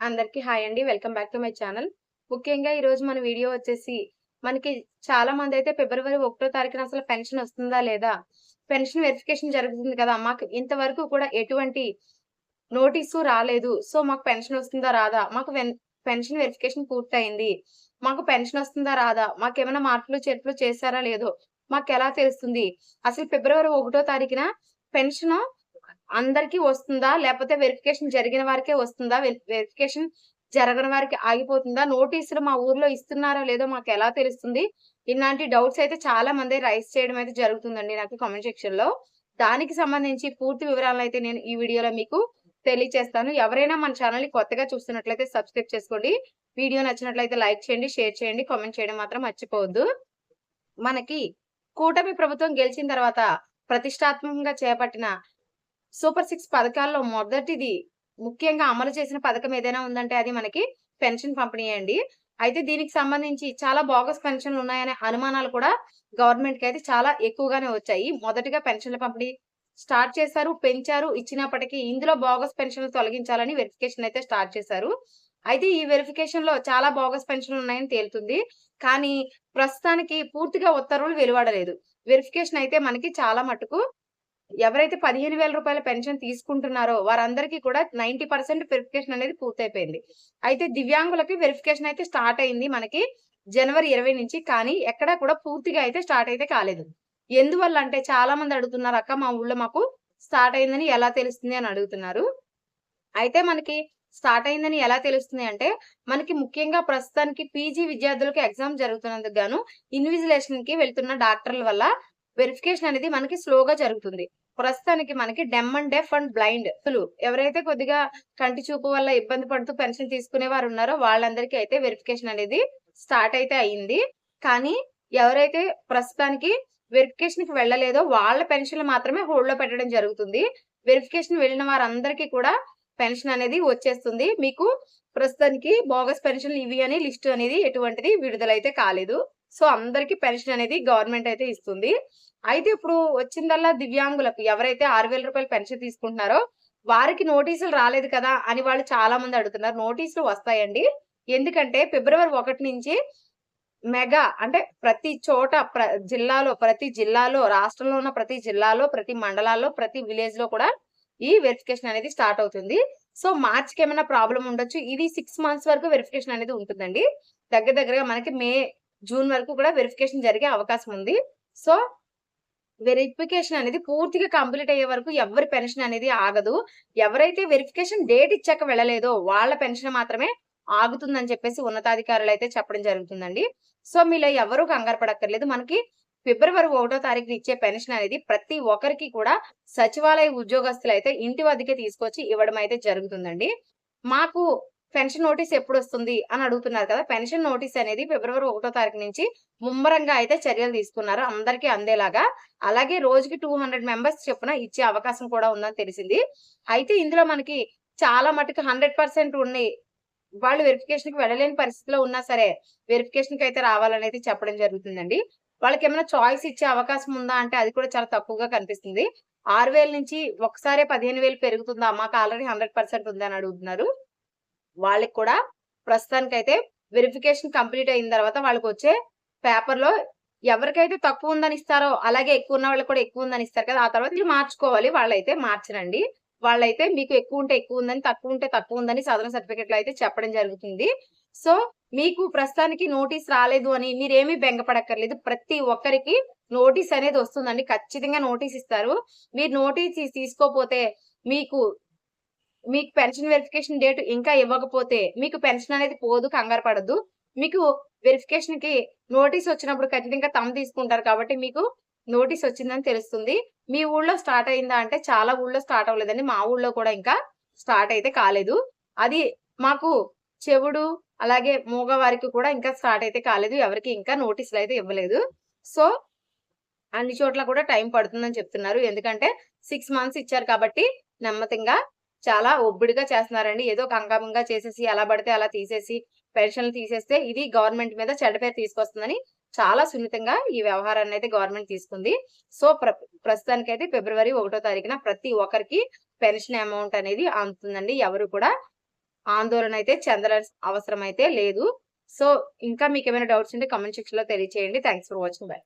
అందరికీ హాయ్ అండి. Welcome back to my channel. ముఖ్యంగా ఈరోజు మన వీడియో వచ్చేసి మనకి చాలా మంది అయితే ఫిబ్రవరి ఒకటో తారీఖున అసలు పెన్షన్ వస్తుందా లేదా? పెన్షన్ వెరిఫికేషన్ జరుగుతుంది కదా. మాకు ఇంతవరకు కూడా ఎటువంటి నోటీసు రాలేదు. సో మాకు పెన్షన్ వస్తుందా రాదా? మాకు పెన్షన్ వెరిఫికేషన్ పూర్తయింది. మాకు పెన్షన్ వస్తుందా రాదా? మాకు ఏమైనా మార్పులు చేర్పులు చేశారా లేదో మాకు ఎలా తెలుస్తుంది? అసలు ఫిబ్రవరి ఒకటో తారీఖున పెన్షన్ అందరికీ వస్తుందా? లేకపోతే వెరిఫికేషన్ జరిగిన వారికే వస్తుందా? వెరిఫికేషన్ జరగని వారికి ఆగిపోతుందా? నోటీసులు మా ఊర్లో ఇస్తున్నారో లేదో మాకు ఎలా తెలుస్తుంది? ఇలాంటి డౌట్స్ అయితే చాలా మంది రైస్ చేయడం అయితే జరుగుతుందండి నాకు కామెంట్ సెక్షన్లో. దానికి సంబంధించి పూర్తి వివరాలను అయితే నేను ఈ వీడియోలో మీకు తెలియజేస్తాను ఎవరైనా మన ఛానల్ని కొత్తగా చూస్తున్నట్లయితే సబ్స్క్రైబ్ చేసుకోండి. వీడియో నచ్చినట్లయితే లైక్ చేయండి షేర్ చేయండి కామెంట్ చేయడం మాత్రం మర్చిపోవద్దు. మనకి కూటమి ప్రభుత్వం గెలిచిన తర్వాత ప్రతిష్టాత్మకంగా చేపట్టిన సూపర్ సిక్స్ పథకాల్లో మొదటిది ముఖ్యంగా అమలు చేసిన పథకం ఏదైనా ఉందంటే అది మనకి పెన్షన్ పంపిణీ అండి. అయితే దీనికి సంబంధించి చాలా బోగస్ పెన్షన్లు ఉన్నాయనే అనుమానాలు కూడా గవర్నమెంట్కి అయితే చాలా ఎక్కువగానే వచ్చాయి. మొదటిగా పెన్షన్ల పంపిణీ స్టార్ట్ చేశారు పెంచారు ఇచ్చినప్పటికీ ఇందులో బోగస్ పెన్షన్లు తొలగించాలని వెరిఫికేషన్ అయితే స్టార్ట్ చేశారు. అయితే ఈ వెరిఫికేషన్లో చాలా బోగస్ పెన్షన్లు ఉన్నాయని తేలుతుంది. కానీ ప్రస్తుతానికి పూర్తిగా ఉత్తర్వులు వెలువడలేదు. వెరిఫికేషన్ అయితే మనకి చాలా మటుకు ఎవరైతే పదిహేను వేల రూపాయల పెన్షన్ తీసుకుంటున్నారో వారందరికీ కూడా నైన్టీ పర్సెంట్ వెరిఫికేషన్ అనేది పూర్తయిపోయింది. అయితే దివ్యాంగులకి వెరిఫికేషన్ అయితే స్టార్ట్ అయింది మనకి జనవరి ఇరవై నుంచి కానీ ఎక్కడా కూడా పూర్తిగా అయితే స్టార్ట్ అయితే కాలేదు. ఎందువల్ల అంటే చాలా మంది అడుగుతున్నారు అక్క మా ఊళ్ళో మాకు స్టార్ట్ అయిందని ఎలా తెలుస్తుంది? అని అడుగుతున్నారు. అయితే మనకి స్టార్ట్ అయిందని ఎలా తెలుస్తుంది అంటే మనకి ముఖ్యంగా ప్రస్తుతానికి పీజీ విద్యార్థులకు ఎగ్జామ్ జరుగుతున్నందుకు గాను ఇన్విజిలేషన్కి వెళ్తున్న డాక్టర్ల వల్ల వెరిఫికేషన్ అనేది మనకి స్లోగా జరుగుతుంది. ప్రస్తుతానికి మనకి dumb and deaf and blind ఎవరైతే కొద్దిగా కంటి చూపు వల్ల ఇబ్బంది పడుతూ పెన్షన్ తీసుకునే వారు ఉన్నారో వాళ్ళందరికీ అయితే వెరిఫికేషన్ అనేది స్టార్ట్ అయితే అయ్యింది కానీ ఎవరైతే ప్రస్తుతానికి వెరిఫికేషన్కి వెళ్ళలేదో వాళ్ళ పెన్షన్లు మాత్రమే హోల్డ్లో పెట్టడం జరుగుతుంది. వెరిఫికేషన్ వెళ్ళిన వారందరికీ కూడా పెన్షన్ అనేది వచ్చేస్తుంది. మీకు ప్రస్తుతానికి బోగస్ పెన్షన్లు ఇవి అని లిస్ట్ అనేది ఎటువంటిది విడుదలైతే కాలేదు. సో అందరికి పెన్షన్ అనేది గవర్నమెంట్ అయితే ఇస్తుంది. అయితే ఇప్పుడు వచ్చిందల్లా దివ్యాంగులకు ఎవరైతే ఆరు వేల రూపాయలు పెన్షన్ తీసుకుంటున్నారో వారికి నోటీసులు రాలేదు కదా అని వాళ్ళు చాలా మంది అడుగుతున్నారు. నోటీసులు వస్తాయండి. ఎందుకంటే ఫిబ్రవరి ఒకటి నుంచి మెగా అంటే ప్రతి చోట ప్ర జిల్లాలో ప్రతి జిల్లాలో రాష్ట్రంలో ఉన్న ప్రతి జిల్లాలో ప్రతి మండలాల్లో ప్రతి విలేజ్లో కూడా ఈ వెరిఫికేషన్ అనేది స్టార్ట్ అవుతుంది. సో మార్చికి ఏమైనా ప్రాబ్లం ఉండొచ్చు. ఇది సిక్స్ మంత్స్ వరకు వెరిఫికేషన్ అనేది ఉంటుందండి. దగ్గర దగ్గరగా మనకి మే జూన్ వరకు కూడా వెరిఫికేషన్ జరిగే అవకాశం ఉంది. సో వెరిఫికేషన్ అనేది పూర్తిగా కంప్లీట్ అయ్యే వరకు ఎవరి పెన్షన్ అనేది ఆగదు. ఎవరైతే వెరిఫికేషన్ డేట్ ఇచ్చాక వెళ్ళలేదో వాళ్ళ పెన్షన్ మాత్రమే ఆగుతుందని చెప్పేసి ఉన్నతాధికారులు అయితే చెప్పడం జరుగుతుందండి. సో మీలో ఎవరు కంగారు పడక్కర్లేదు. మనకి ఫిబ్రవరి ఒకటో తారీఖు ఇచ్చే పెన్షన్ అనేది ప్రతి ఒక్కరికి కూడా సచివాలయ ఉద్యోగస్తులు అయితే ఇంటి వద్దకే తీసుకొచ్చి ఇవ్వడం అయితే జరుగుతుందండి. మాకు పెన్షన్ నోటీస్ ఎప్పుడు వస్తుంది అని అడుగుతున్నారు కదా పెన్షన్ నోటీస్ అనేది ఫిబ్రవరి ఒకటో తారీఖు నుంచి ముమ్మరంగా అయితే చర్యలు తీసుకున్నారు అందరికీ అందేలాగా. అలాగే రోజుకి టూ హండ్రెడ్ మెంబర్స్ చెప్పున ఇచ్చే అవకాశం కూడా ఉందని తెలిసింది. అయితే ఇందులో మనకి చాలా మటుకు హండ్రెడ్ పర్సెంట్ ఉన్నాయి వాళ్ళు వెరిఫికేషన్కి వెళ్ళలేని పరిస్థితిలో ఉన్నా సరే వెరిఫికేషన్కి అయితే రావాలనేది చెప్పడం జరుగుతుందండి. వాళ్ళకి ఏమైనా చాయిస్ ఇచ్చే అవకాశం ఉందా అంటే అది కూడా చాలా తక్కువగా కనిపిస్తుంది. ఆరు వేల నుంచి ఒకసారి పదిహేను వేలు పెరుగుతుందా? మాకు ఆల్రెడీ హండ్రెడ్ పర్సెంట్ ఉంది అని అడుగుతున్నారు. వాళ్ళకి కూడా ప్రస్తుతానికి అయితే వెరిఫికేషన్ కంప్లీట్ అయిన తర్వాత వాళ్ళకి వచ్చే పేపర్లో ఎవరికైతే తక్కువ ఉందని ఇస్తారో అలాగే ఎక్కువ ఉన్న వాళ్ళకి కూడా ఎక్కువ ఉందని ఇస్తారు కదా ఆ తర్వాత మార్చుకోవాలి. వాళ్ళైతే మార్చరండి. వాళ్ళైతే మీకు ఎక్కువ ఉంటే ఎక్కువ ఉందని తక్కువ ఉంటే తక్కువ ఉందని సాధారణ సర్టిఫికెట్లు అయితే చెప్పడం జరుగుతుంది. సో మీకు ప్రస్తుతానికి నోటీస్ రాలేదు అని మీరేమీ బెంగపడక్కర్లేదు. ప్రతి ఒక్కరికి నోటీస్ అనేది వస్తుందండి. ఖచ్చితంగా నోటీస్ ఇస్తారు. మీరు నోటీస్ తీసుకోపోతే మీకు మీకు పెన్షన్ వెరిఫికేషన్ డేట్ ఇంకా ఇవ్వకపోతే మీకు పెన్షన్ అనేది పోదు కంగారు పడద్దు. మీకు వెరిఫికేషన్కి నోటీస్ వచ్చినప్పుడు ఖచ్చితంగా తమ తీసుకుంటారు కాబట్టి మీకు నోటీస్ వచ్చిందని తెలుస్తుంది. మీ ఊళ్ళో స్టార్ట్ అయిందా అంటే చాలా ఊళ్ళో స్టార్ట్ అవ్వలేదండి. మా ఊళ్ళో కూడా ఇంకా స్టార్ట్ అయితే కాలేదు. అది మాకు చెవుడు అలాగే మూగవారికి కూడా ఇంకా స్టార్ట్ అయితే కాలేదు. ఎవరికి ఇంకా నోటీసులు అయితే ఇవ్వలేదు. సో అన్ని చోట్ల కూడా టైం పడుతుందని చెప్తున్నారు. ఎందుకంటే సిక్స్ మంత్స్ ఇచ్చారు కాబట్టి నెమ్మదిగా చాలా ఒబ్బిడిగా చేస్తున్నారండి ఏదో కంగామంగా చేసేసి ఎలా పడితే అలా తీసేసి పెన్షన్లు తీసేస్తే ఇది గవర్నమెంట్ మీద చెడ్డ పేరు తీసుకొస్తుందని చాలా సున్నితంగా ఈ వ్యవహారాన్ని అయితే గవర్నమెంట్ తీసుకుంది సో ప్ర ప్రస్తుతానికి అయితే ఫిబ్రవరి ఒకటో తారీఖున ప్రతి ఒక్కరికి పెన్షన్ అమౌంట్ అనేది అందుతుందండి ఎవరు కూడా ఆందోళన అయితే చెందాల్సిన అవసరం అయితే లేదు. సో, ఇంకా మీకు ఏమైనా డౌట్స్ ఉంటే కమెంట్ సెక్షన్లో తెలియచేయండి. Thanks for watching. బై.